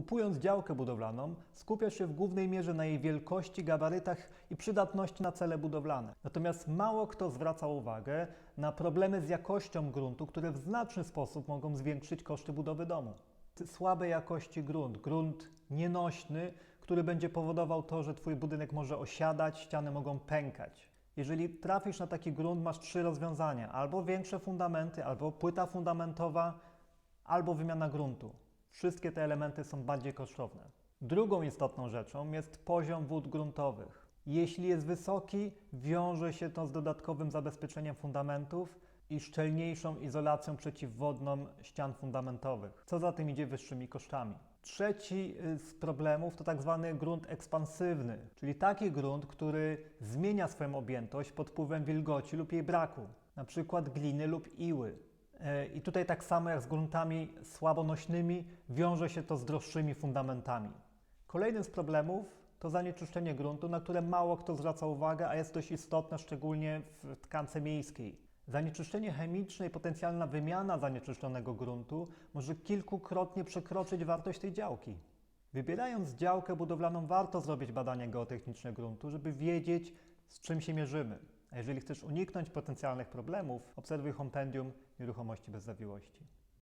Kupując działkę budowlaną, skupiasz się w głównej mierze na jej wielkości, gabarytach i przydatności na cele budowlane. Natomiast mało kto zwraca uwagę na problemy z jakością gruntu, które w znaczny sposób mogą zwiększyć koszty budowy domu. Słabej jakości grunt, grunt nienośny, który będzie powodował to, że Twój budynek może osiadać, ściany mogą pękać. Jeżeli trafisz na taki grunt, masz trzy rozwiązania: albo większe fundamenty, albo płyta fundamentowa, albo wymiana gruntu. Wszystkie te elementy są bardziej kosztowne. Drugą istotną rzeczą jest poziom wód gruntowych. Jeśli jest wysoki, wiąże się to z dodatkowym zabezpieczeniem fundamentów i szczelniejszą izolacją przeciwwodną ścian fundamentowych, co za tym idzie wyższymi kosztami. Trzeci y, z problemów to tak zwany grunt ekspansywny, czyli taki grunt, który zmienia swoją objętość pod wpływem wilgoci lub jej braku, przykład gliny lub iły. E, I tutaj tak samo jak z gruntami słabonośnymi wiąże się to z droższymi fundamentami. Kolejnym z problemów to zanieczyszczenie gruntu, na które mało kto zwraca uwagę, a jest dość istotne szczególnie w tkance miejskiej. Zanieczyszczenie chemiczne i potencjalna wymiana zanieczyszczonego gruntu może kilkukrotnie przekroczyć wartość tej działki. Wybierając działkę budowlaną, warto zrobić badanie geotechniczne gruntu, żeby wiedzieć, z czym się mierzymy. A jeżeli chcesz uniknąć potencjalnych problemów, obserwuj kompendium nieruchomości bez zawiłości.